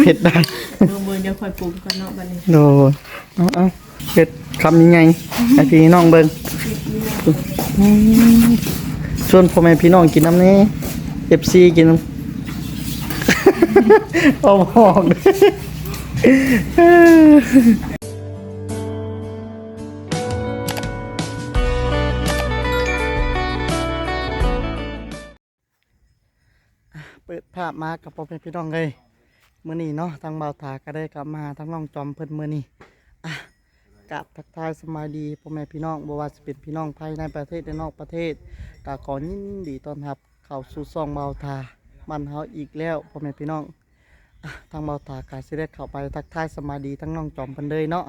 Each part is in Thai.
เผ็ดได้มือมือเดี๋ยวคอยปรุงก่อนเนาะบัดนี้โดนเอาเอาเผ็ดคำยังไงไอพี่น้องเบิ่งอืมชวนพ่อแม่พี่น้องกินน้ำนี้เอฟซีกินน้ำเอาหอกเลยเปิดภาพมากับพ่อแม่พี่น้องเลย มื่อนี้เนาะทางเบาวถาก็ได้กลับมาทางน้องจอมเพิ่นมื่อนี้อะกับทักทายสบายดีพ่อแม่พี่น้องบ่ว่าจะเป็นพี่น้องภายในประเทศและนอกประเทศก็ขอยินดีต้อนรับเข้าสู่ซองเบาวถามันเฮาอีกแล้วพ่อแม่พี่น้องอะทางเบาวถาก็สิได้เข้าไปทักทายสบายดีทั้งน้องจอมเพิ่นเลยเนาะ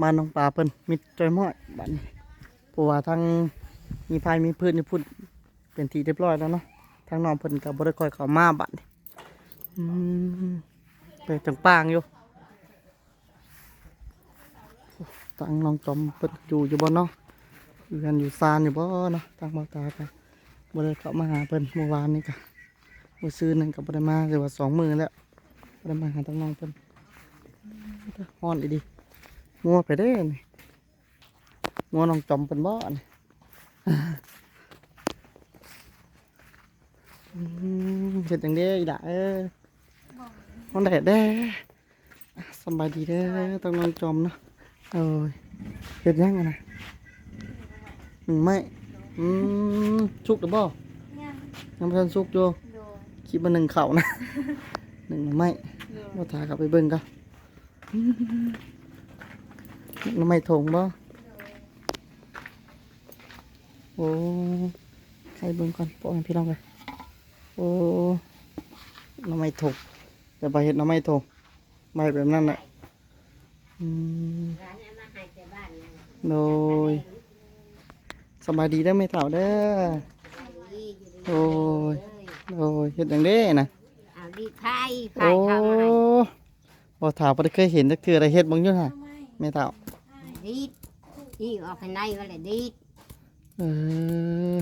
มาน้องปลาเพิ่นมิดจอยม้อยบัดนี้เพราะว่าทางมีพายมีพืชมีพุ่นเป็นทีเรียบร้อยแล้วเนาะทางน้องเพิ่นก็บ่ได้ค่อยเข้ามาบัดนี้ ไปจังปางอยู่ตังน้องจอมเปิดอยู่อยู่บ่เนาะอยู่กันอยู่ซานอยู่บ่เนาะทางมาตาไปบ่ได้เข้ามาหาเพิ่นเมื่อวานนี้ก็มื้อซื้อนึงก็บ่ได้มาเลยว่าสองมือแล้วบ่ได้มาหาทางน้องเพิ่นฮ้อนอีดีงัวไปเด้นี่งัวน้องจอมเพิ่นบ่นี่อืมเฮ็ดจังได๋อีด่าเอ้ มันแดดแด้อะสำบายดีเด้อต้องนอนจมเนาะเอ้ยเห็ดยังไงนะหนึ่งไม่อืมชุกหรือบ่ยังไม่ทันชุกอยู่คิดว่าหนึ่งเข่านะหนึ่งไม่มาถากลับไปเบิ่งกันอืมน้ำไม่ถงบ่โอ้ใครเบิ่งก่อนปล่อยให้พี่น้องไปโอ้น้ำไม่ถง แต่ใบเห็ดหน้ำไม่โทใบแบบนั้นแหละอืมโดยสบายดีได้อไหมเถ่าเด้อโดยโดยเห็ดอย่างเด้นะเอาดีไพ่โอ้ไพ่เข้ามาให้บ่ถาวบ่ได้เคยเห็นจักเทื่ออะไรเฮ็ดบ่งอยู่ฮะแม่เฒ่าดีดนี่ออกข้างในก็เลยดีดเออ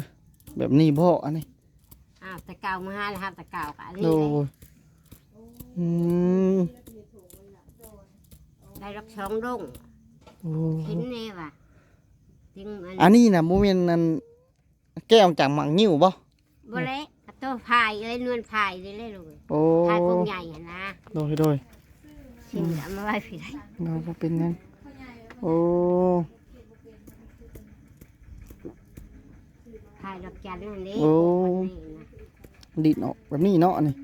แบบนี้บ่อันนี้อ้าวตะเกามาหาแล้วครับตะเกากับอันนี้โดเลยย อืมได้รักสองรุ่งโอ้เห็นแน่ว่ะถึงอันอันนี้น่ะบ่แม่นอันแก้ออกจากหมังนิ้วบ่บ่เละกระโตัวพายเลยนวลพายเลยเลยลูกโอ้พายพวกใหญ่หั่นนะโดยโดยสิ่งเอามาไว้พี่ได้เราก็เป็นยังโอ้พายดอกจันทร์นั่นเองโอ้นี่นะดีดเนาะแบบนี้เนาะอันนี้อืม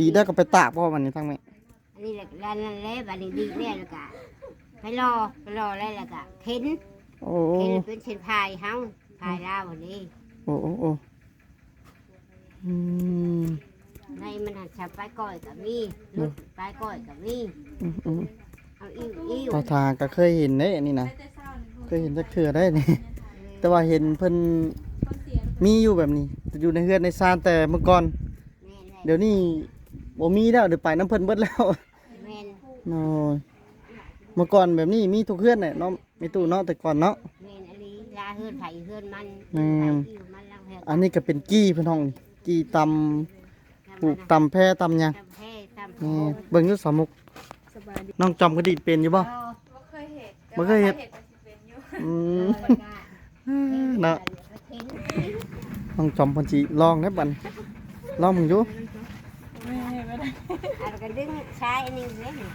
ดีได้ก็ไปตากพ่อมันนี่ทั้งแม่อันนี้แหละแล้วนั่นแหละบัดนี้ดีแล้วแล้วก็ไปรอไปรอแล้วแล้วก็เข็นโอ้เข็นเป็นเส้นพายเฮาพายลาวอันนี้โอ้โอ้โอ้อืมในมันหันชับไปก้อยกับมีลุดไปก้อยกับมีอืมอืมเอาอิ่วอิ่วตาทาก็เคยเห็นเด้นี่นะเคยเห็นจักเทื่อได้นี่ แต่ว่าเห็นเพิ่นมีอยู่แบบนี้อยู่ในเฮือนในซานแต่เมื่อก่อน แม่นเลยเดี๋ยวนี้ บ่มีแล้วเดี๋ยวไปน้ำเพิ่นเบิดแล้วแม่นน้อยเมื่อก่อนแบบนี้มีทุกเฮือนเนี่ยเนาะมีตู้เนาะแต่ก่อนเนาะ แม่นอลีลาเฮือนไผ่เฮือนมันแม่นไผ่อิ่วมันลังเฮือนอันนี้ก็เป็นกี้เพิ่นห้องกี้ตำปลูกตำแพรตำหยังตำแพ่ตำนี่โขงเบิ่งอยู่สามุกสบายดีน้องจอมก็ดีดเป็นอยู่บ่โอ้บ่เคยเห็ดบ่เคยเฮ็ดแต่ว่าสิเป็นอยู่อืมเออเนาะเห็นน้องจอมเพิ่นสิลองได้บัดลองมึงอยู่ไม่ไม่ได้เอาแล้วก็ดึงชายอันนี้เลยนี่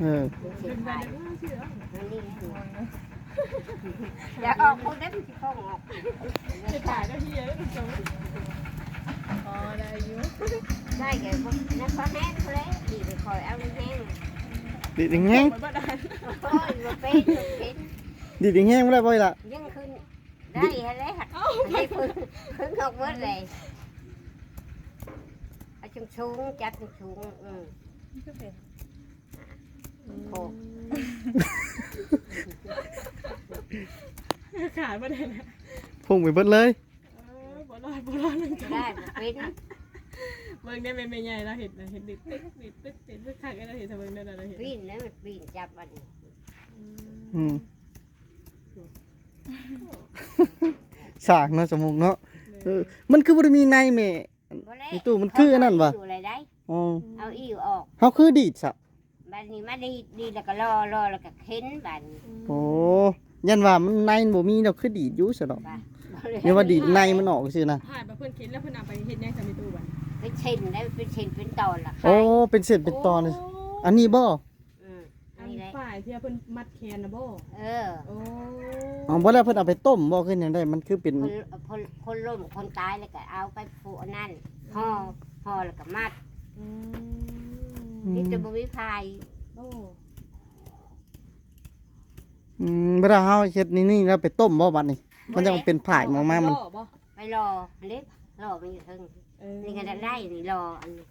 เออดึงเส้นพายอันนี้อยากออกพูดได้มันสิเข้าออกจะถ่ายได้ที่ยังไม่จบอ๋อได้อยู่ได้แก่พวกนั่นเขาแห้งเลยดีไปคอยเอาแห้งดีดแห้งบ่ได้โอ้ยมาเป็นมาเป็นดีดแห้งบ่ได้บ่ล่ะยังขึ้นได้ฮะเลยหักให้พึ่งพึ่งออกเบิดเลยเอา ชงสูงจัดชงสูงอืมโคขายบ่ได้นะพุ่งไปเบิดเลยเออบ่รอดบ่รอดเลยจ้ะได้มาเป็นเบิ่งได้แม่แม่ใหญ่เราเห็นนะเห็นดิดตึ๊กดิดตึ๊กดิดตึ๊กข้างกันเราเห็นทำไมนั่นน่ะเราเห็นปีนแล้วมันปีนจับมันอืมสร้างเนาะสมุกเนาะเออมันคือบ่ได้มีในแม่ บ่แล้วในตู้มันคืออันนั้นวะอยู่อะไรได้อ๋อเอาอิ่วออกเฮาคือดีดซะบัดนี้มาดีดีแล้วก็รอรอแล้วก็เข็นบัดนี้โอ้ยันว่ามันในบ่มีดอกคือดีดอยู่ซะดอกบัดอย่าว่าดีดในมันออกซื่อนะหายแบบเพิ่นคิดแล้วเพิ่นเอาไปเฮ็ดหยังจะมีตู้บัดเป็นเช่นได้เป็นเช่นเป็นตอนละโอ้ขายเป็นเศษเป็นตอนเลยอันนี้บ่อืมอั นนี่แหละฝ่ายที่เพิ่นมัดแขนนะบ่เออโอ้อ๋อบ่แล้วเพิ่นเอาไปต้มบ่ขึ้นหยังได้มันคือเป็นคนคนคนล้มคนตายแล้วก็เอาไปผูกอันนั่นห่อห่อแล้วก็มัดอืมนี่จะบวิพายโอ้อืมเวลาเฮาเฮ็ดนี่นี่แล้วไปต้มบ่บัดนี้มันจะเป็นผายออกมามัน บ่บ่ไปรอเล็บรอมันอยู่เทึงเออนี่ก็ได้ได้นี่รออันนี้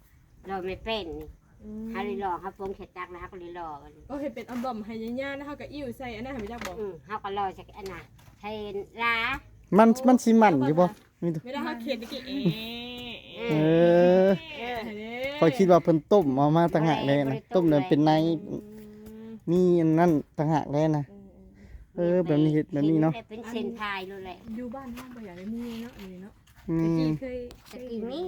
รอไม่เป็นนี่อืม ฮาริรอเขาปรุงเข็ดจักแล้วเขาก็เลยรอกันโอ้เฮ็ดเป็นอัลบั้มให้ย่าๆนะเฮาก็อิ่วใส่อันนั้นให้ไปจักบ่อืมเขาก็รอจากอันน่ะใช้ลามันมันสิมันอยู่บ่มีตัวไม่ได้เฮาเฮ็ดตะกี้เอเออเออเด้ขอยคิดว่าเพิ่นต้มเอามาต่างหากเลยนะต้มแล้วเป็นในอืมมีอันนั้นต่างหากเลยนะ เออแบบนี้เฮ็ดแบบนี้เนาะเป็นเส้นพายเลยแหละอยู่บ้านเฮาบ่อยากได้มีเนาะอันนี้เนาะอืตะมกี้เคยตะกี้มี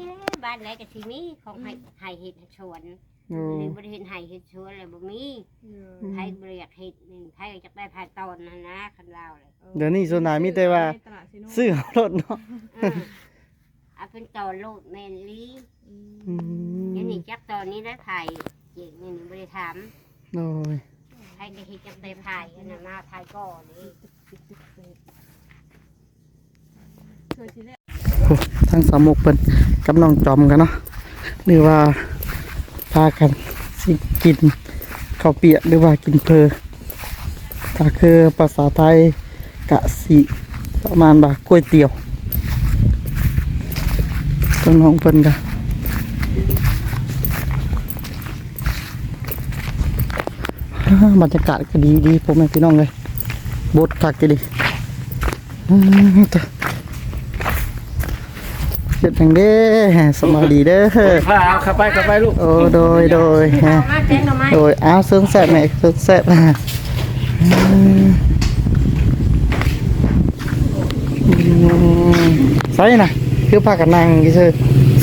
บ้านไหนก็สิมีของให้ให้เห็ดสวน โอ้หรือบริเห็นให้เห็ดสวนเลยบ่มีเอออืมไผบริอยากเห็ดนี่ไผอยากได้พายตอนนะนะคันเราเลยเดี๋ยวนี้ส่วนใหญ่มีแต่ว่าในตลาดซิโนซื้อเอารถเนาะอืมเอาเป็นตอนโลดแมนลีอืมอืมยันนี่จักตอนนี้ได้ไผ่เก่งนี่บริถามโอ้ยไผก็เห็ดจักได้ไผ่อันนั้นมาไผ่ก่อนนี่เคยสิแรกโอ้ทางสามมุกเพิ่นกับน้องจอมกันเนาะหรือว่า พากันสิกินข้าวเปียกหรือว่ากินเพอถ้าคือภาษาไทยกะสิประมาณว่าก๋วยเตี๋ยวต้องน้องเพิ่นกันบรรยากาศก็ดีดีผมแม่พี่น้องเลยบดคักก็ดีอืม จ็ดอย่างเด้สบายดีเด้อพาเอาเข้าไปเข้าไปลูก โอ้โดยโดยฮะมาแจ้งหน่อไม้โดยอ้าวเซิงแซ่บไหมเซิงแซ่บอะอืมอืมใส่น่ะคือพากันนั่งกี่ซื่อ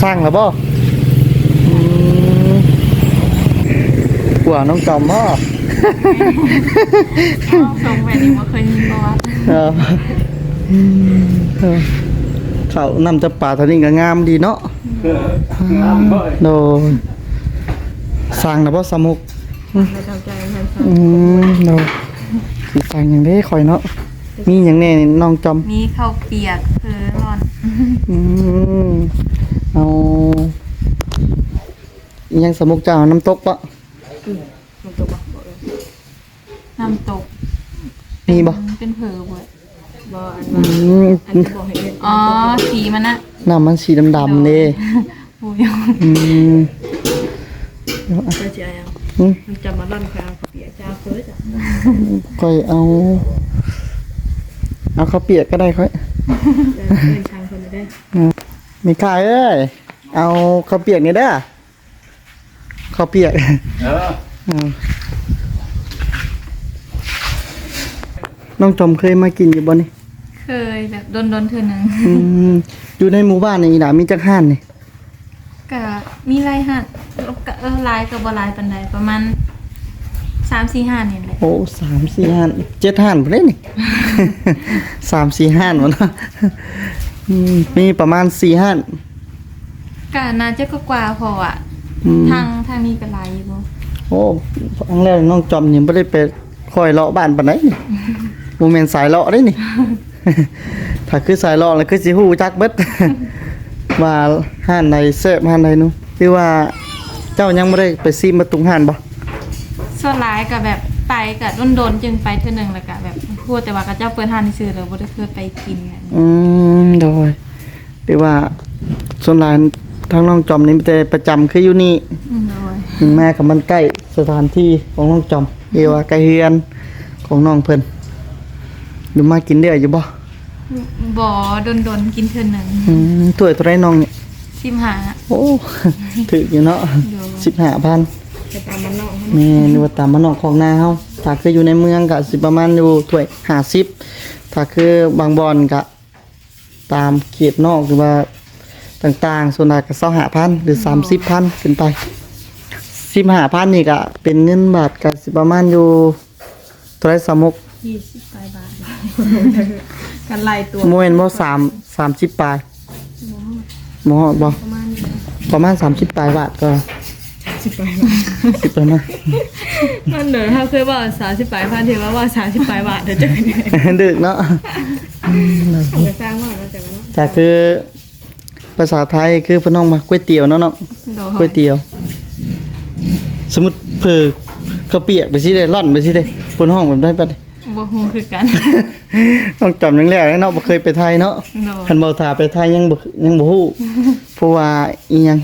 สร้างแล้วบ่อืมกว่าน้องจอมบ่ส่งแม่นี่บ่เคยมีประวัติ ขานำจะป่าเท่านี้ก็งามดีเนาะน้ำบ่อยโดยสร้างแล้วบ่สมุกไม่เข้าใจแม่นอืมเราสิสั่งอย่างได้คอยเนาะมีอย่างแน่นี่น้องจอมมีข้าวเปียกคือร่อนอืมเอาอิหยังสมุกเจ้าน้ำตกปะมันตัวบ่บ่เออน้ำตกมีบ่เป็นเผือเว้ย บ่อันอืว่ามอันที่บอกให้เฮ็ดอ๋อสีมันนะน้ำมันสีดำๆเด้โอ้ยอืมเจ้าสิเอาหยังอืมมันจะมาล่อนข้าวเปียกจ้าเฟิร์สอะค่อยเอา เอาข้าวเปียกก็ได้ค่อยเดินเดินทางคนไปได้มีขายเอ้ยเอาข้าวเปียกนี่เด้อข้าวเปียกเอออืม น้องจอมเคยมากินอยู่บ่นี่เคยแบบโดนโดนๆเธอหนึ่งอืมอยู่ในหมู่บ้านนี่ล่ะมีจักห้านนี่กะมีลายหัดกะเออลายกับบลายปันใดประมาณสามสี่ห้านี่แหละโอ้สามสี่ห้านเจ็ดห้านพุ่นเด้นี่ สามสี่ห้านวะเนาะอืมมีประมาณสี่ห้านกะน่าจะก็กว่าพออะอืม ทางทางนี้ก็ลายอยู่บ่โอ้ครั้งแรกน้องจอมนี่บ่ได้ไปคอยเลาะบ้านปานใดนี่บ่ แม่นสายเลาะเด้นี่ ถ้าคือสายเลาะแล้วคือสิฮู้จักเบิด ว่าห้านใดแซ่บห้านใดนู้หรือว่าเจ้ายังบ่ได้ไปซีมาตุงห้านบ่ส่วนลายกับแบบไปกะโดนโดนๆจึงไปเธอหนึ่งแล้วกะแบบพูดแต่ว่ากะเจ้าเปิดทานซื้อแล้วบ่ได้เคยไปกินกันอืมโดยหรือว่าส่วนหลายทางน้องจอมนี่มันจะประจำคืออยู่นี่อืมโดยถึงแม้กับมันใกล้สถานที่ของน้องจอมเรียกว่าใกล้เฮือนของน้องเพิ่น ดูมากินได้อยู่บ่บ่โดนโดนๆกินเธอหนึ่งอืมถ้วยตัวไรน้องเนี่ยชิมหาโอ้ถืออยู่เนาะโดยสิบห้าพันไปตามมันนอกแม่นว่าตามมานนอกของนาเฮาถ้าคืออยู่ในเมืองก็สิประมาณอยู่ถ้วยห้าสิบถ้าคือบางบอนก็ตามเขตนอกหรือว่าต่างๆส่วนใหญ่ก็25,000หรือ30,000ขึ้นไป15,000นี่ก็เป็นเงินบาทก็สิประมาณอยู่เท่าไหร่สามกยี่สิบปลายบาท กันไล่ตัวโมเห็นบ่สามสามสิบปลายหมอบ่ประมาณนี้ประมาณสามสิบปลายบาทก็สิบปลายบาทสิบไปมามันเดี๋ยวถ้าเคยว่าสามสิบปลายพันถือว่าว่าสามสิบปลายบาทเดี๋ยวจะเป็นยังไงดึกเนาะจะสร้างว่าเราจะมาเนาะแต่คือภาษาไทยคือเพนน้องมาก๋วยเตี๋ยวเนาะเนาะโดก๋วยยเตี๋ยว สมมุติเพิ่เขาวเปียกไปสิได้ร่อนไปสิได้บนห้องแบบได้ปะ บ่ฮู้คือกัน ต้องจำแรกๆเนาะบ่เคยไปไทยเนาะโดยคันเบาถาไปไทยยังบ่ยังบ่ฮู้ เพราะว่าอีหยัง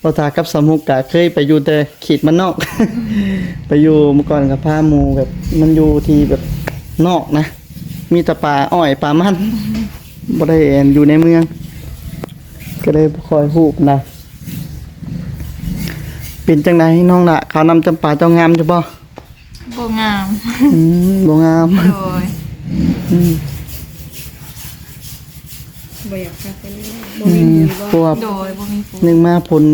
เบาถากับสมุกก็เคยไปอยู่แต่ขีดมันนอก ไปอยู่เมื่อก่อนกับพาหมู่แบบมันอยู่ที่แบบนอกนะ มีแต่ป่าอ้อยป่ามันบ่ได้แอนอยู่ในเมือง ก็เลยบ่ค่อยฮู้ปานใดเป็นจังไดน้องละเขาวนำจำปาเจ้างามจ้ะบ่ บ่งามอืมบ่งามโดยอืมบ่อยากฟังกันเลยบ่อืมีมมือเพราะว่าโดยบ่มีผู้หนึ่งมาผล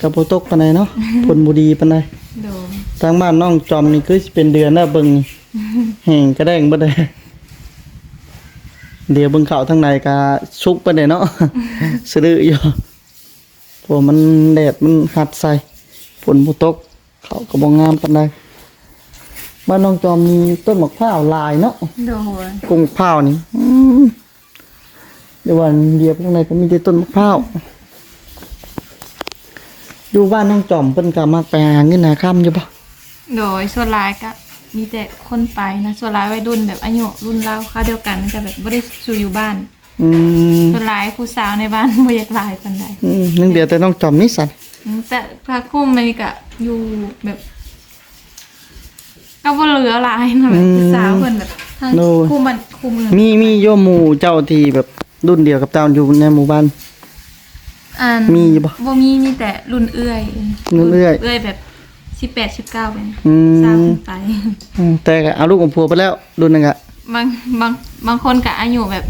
กับโปตกปานใดเนาะ ผลบุดีปานใดโดยทางบ้านน้องจอมนี่คือสิเป็นเดือนแล้วเบิ่งนี่แห้งกระแดงบ่ได้เดี๋ยวเบิ่งเข้าทางในก็สุกปานใดเนาะ สะดืออยู่เพราะมันแดดมันหัดใส่ฝนบ่ตก เขาก็บ่งามปานใด บ้านน้องจอมมีต้นมะพร้าวหลายเนาะโดยกงมะพร้าวนี่อืมเดี๋ยววันเดียวข้างในก็มีแต่ต้นมะพร้าวอยู่บ้านน้องจอมเพิ่นก็มักไปหาเงินหาค่ำอยู่ปะโดยส่วนหลายก็มีแต่คนไปนะส่วนหลายวัยรุ่นแบบอายุรุ่นเราคราวเดียวกันมันจะแบบบ่ได้สู่อยู่บ้าน อืมส่วนหลายผู้สาวในบ้านบ่อยากหลายปานใดอืมนึงเดียวแต่น้องจอมนี่สันอืมแต่พระคุ้มมันก็อยู่แบบ ก็บ่เหลือหลายนะแบบผู้สาวเพิ่นแบบทั้งคู่มันคู่เมืองมีมีโยมหมู่เจ้าที่แบบรุ่นเดียวกับเจ้าอยู่ในหมู่บ้าน อันมีบ่บ่มีมีแต่รุ่นเอื้อยรุ่นเอื้อยเอื้อยแบบ18 19เป็นอืสาวมขึ้นไป อืมแต่ก็เอาลูกของผัวไปแล้วรุ่นนึงอะบางบางบางคนก็อายุแบบ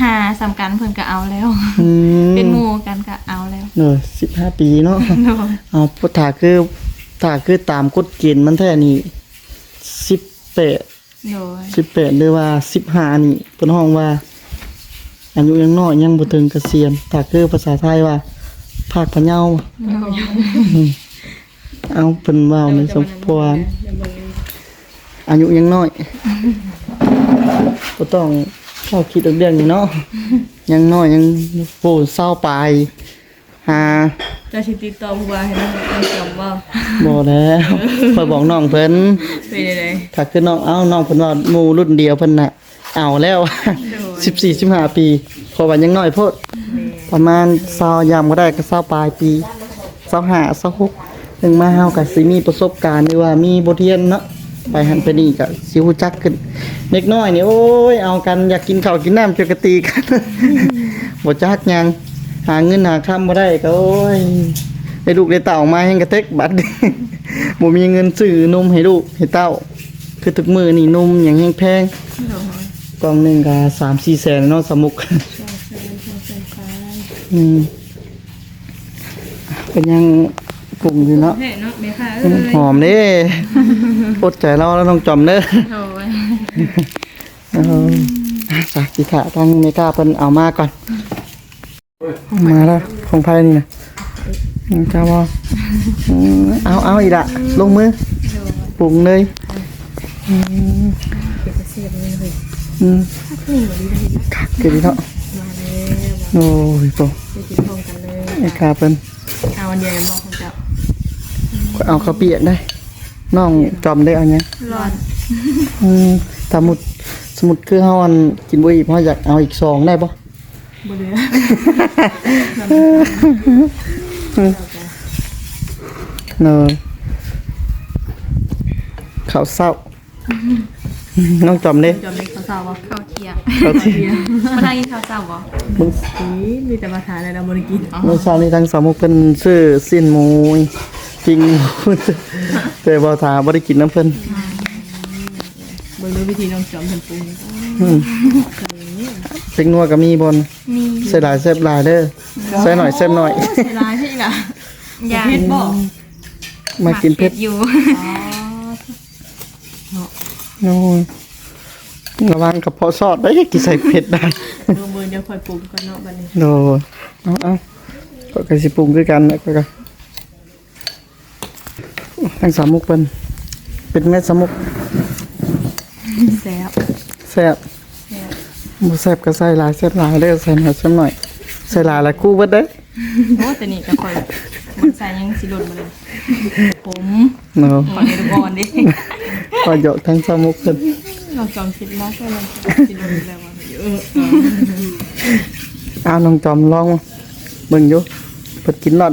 15สำกันเพิ่นก็เอาแล้ว อืมเป็นหมู่กันก็เอาแล้วเออสิบห้าปีเนาะโดยเอาพุทธาคือถ้าคือตามกฎเกณฑ์มันแท้นี่ สิบแปดโดยสิบแปดหรือว่าสิบห้านี่เป็นห้องว่า อายุยังน้อยยังบ่ถึงเกษียณถ้าคือภาษาไทยว่าภาคพะเยาเอาเป็นว่าวในสมพรอายุยังน้อยก็ต้องเข้าคิดเรื่องนี้เนาะยังน้อยยังโอ้เศร้าไปลาย หาจะสิติดต่อผู้ว่าให้น้องน้องจำว่าบ่แล้วคอยบอกน้องเพิ่นเป็นยังไงถ้าคือน้องเอาน้องเพิ่นว่าหมู่รุ่นเดียวเพิ่นน่ะเอาแล้วสิบสี่สิบห้าปีเพราะว่ายังน้อยโพดประมาณ20ยามก็ได้ก็20ปลายปี25 26ถึงมาเฮาก็สิมีประสบการณ์หรือว่ามีบทเรียนเนาะไปหันไปนี่ก็สิฮู้จักขึ้นเด็กน้อยนี่โอ้ยเอากันอยากกินข้าวกินน้ำจนกระตีกันบ่จักหยัง หาเงินหาค่ำบ่ได้ก็โอ้ยให้ลูกได้เต่ามาให้กระเต็กบัดบ่มีเงินซื้อนมให้ลูกให้เต้า คือทุกมือนี่นมหยังแฮงแพงกล่องหนึ่งก็สามสี่แสนเนาะสมุกอืมเป็นยังปรุงอยู่เนาะเนาะแม่ค่ะเอ้ยหอมเด้อดใจเราแล้วต้องจอมเด้อโดยเอออะจากสิถาทางเมกาเพิ่นเอามาก่อน มาแล้วของไพ่นี่นะอืมเจ้าว่าอืมเอาเอาอีกละลงมือปรุงเลยอืมอืมคักเกินเนาะโอ้ยโปจะกินพร้อมกันเลยไอ้คาเพิ่นเอาอันเดียวมองของเจ้าเอาข้าวเปียกได้น้องจอมได้เอาเนี้ยร้อนอืมสมุดสมุดคือเฮาอันกินบ่อิ่มเฮาอยากเอาอีกซองได้บ่ บ่เหลือเนอะข้าวเศร้า น้องจอมเด้จำเป็นข้าวสาวบ่ข้าวเที่ยงข้าวเที่ยงมาทางกินข้าวเช้าบ่มึงสีมีแต่มาทานอะไรเราบ่ได้กินเมื่อเช้านี้ทางสามมุกเพิ่นซื้อสิ้นหมูจริงหมูแต่บ่ทาบ่ได้กินน้ำเพิ่นเบิ่งดูวิธีน้องจอมเพิ่นปรุงอืม พริกนัวก็มีบนมีใส่หลายแซ่บหลายเด้อใส่หน่อยแซ่บหน่อยโเสียดายพี่ล่ะยาเผ็ดบ่มากินเผ็ดอยู่โอ้ยระวังกับเพาะซอดได้กินใส่เผ็ดได้ดูมือเดี๋ยวค่อยปรุงก่อนเนาะบัดนี้โดยเอาเอาก็กระสิปรุงด้วยกันนะก็ก็ทั้งสามมุกเป็นเป็นแม่สามมุกแซ่บแซ่บ บ่แซ่บก็ใส่หลายแซ่บหลายเด้อใส่หน่อยแซ่บหน่อยใส่หลายแล้วคู่เบิดเด้อโอ้แต่นี่ก็ค่อยมันใส่ยังสิหล่นมาเลยผมเนาะขอให้ทุกคนดิพอเยอะทั้งสามมุกเพิ่นเราจอมคิดนะใช่ไหมสิหล่นแล้วว่าเออเอาน้องจอมลองเบิ่งอยู่เพิ่นกินรอด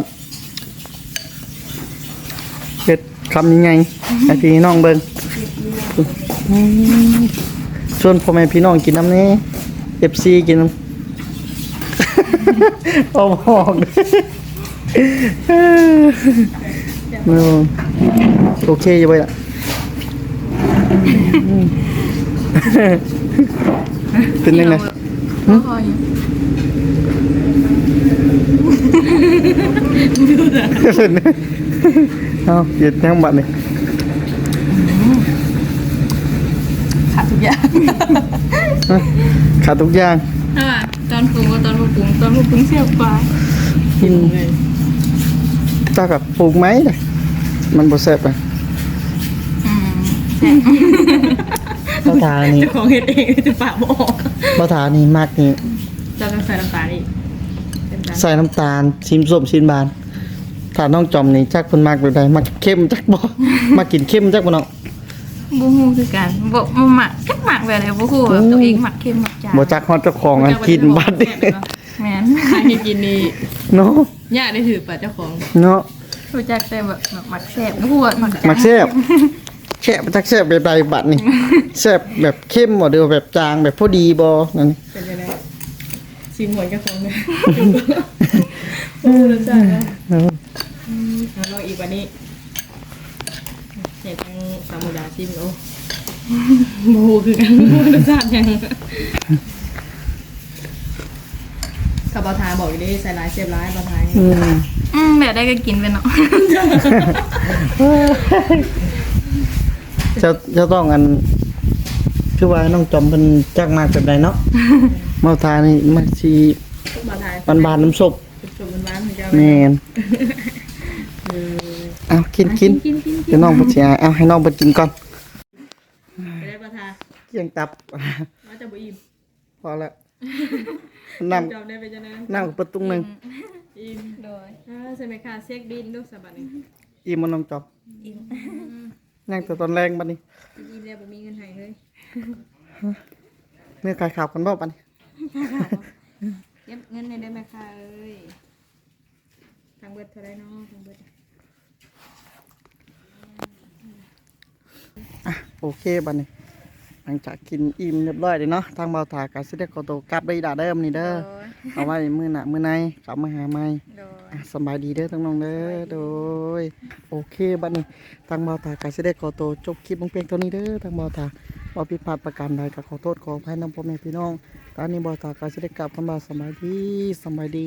เฮ็ดคำยังไงให้พี่น้องเบิ่งอืมชวนพ่อแม่พี่น้องกินน้ำนี้ FC กินน้ำเอาบอกเออโอเคอยู่ไปละเป็นยังไงบ่พออยู่เอาหยุดยังบัดนี่ขาดทุกอย่าง ขาดทุกอย่างถ้าว่าตอนปรุงก็ตอนบ่ปรุงตอนบ่ปรุงเสียบกว่ากินเจ้ากับปลูกไหมล่ะมันบ่แซ่บอะอืมบ่ทานี่เจ้าของเฮ็ดเองจะปากบ่ออกบ่ทานี่มากนี่จะต้องใส่น้ำตาลอีกเป็นจานใส่น้ำตาลชิมส้มชิมบานถ้าน้องจอมนี่จักเพิ่นมักแบบใดมักเข้มจักบ่มากินเข้มจักบ่น้อง บ่ฮู้คือกันบ่บ่หมักจักหมักแบบใดบ่ฮู้แบบตัวเองหมักเค็มหมักจางบ่จักฮอดเจ้าของอันกินบัดนี่แม่นใครให้กินนี่เนาะยากได้ถือป่ะเจ้าของเนาะรู้จักแต่แบบหมักแซ่บบ่ฮู้ว่าหมักจางมักแซ่บแซ่บจักแซ่บแบบใดบัดนี่แซ่บแบบเข้มบ่เด้อแบบจางแบบพอดีบ่นั่นเป็นยังไงชิมหวยเจ้าของเลยโอ้รสชาตินะเนาะเอาลองอีกวันนี้เห็นทั้ง สามุดาชิมโอ้โมคือกันรสชาติยังขับบอทาบอกอยู่ดิใส่ร้ายเสียบร้ายบอทาอืมอืมแบบได้ก็กินไปเนาะจะจะต้องอันคือว่าน้องจอมเป็นจักมากแบบใดเนาะเมาทานี่มันสิบอทาบานบานๆน้ำซุปจุดมันบ้านเหมือนกันแม่นเออเอากินกินกินกิน เดี๋ยวน้องเพิ่นสิอายเอาให้น้องเพิ่นกินก่อนไปได้บอทาเกี่ยงตับว่าจะบ่อิ่มพอแล้วนั่งจอบได้ไปจะนะนั่งประตูหนึงอิ่มโดยอ่าใช่ไหมคะเช็คบินดูสบัดหนึ่งอิ่มมันน้องจอมอิ่มนั่งแต่ตอนแรงบัดนี้อิ่มแล้วบ่มีเงินให้เลยเนื้อไก่ขาวกันบ่บัดนี้เก็บเงินในได้ไหมคะเอ้ยทางเบิดเท่าไรเนาะทางเบิด อะ โอเคบัดนี้ หลังจากกินอิ่มเรียบร้อยเลยเนาะทางเบาถาก็สิได้ขอตัวกลับได้ด่าเดิมนี่เด้อโดยเอาไว้มื้อหน้ามื้อในกลับมาหาใหม่โดย อะสำบายดีเด้อทั้งน้องเด้อโดย โอเคบัดนี้ทางเบาตากาสิได้ขอตัวจบคลิปลงเพียงเท่านี้เด้อทางเบาตาว่าผิดพลาดประการใดก็ขอโทษขออภัยน้องพ่อแม่พี่น้องตอนนี้เบาตากาสิได้กลับคำว่าสำบายดีสำบายดี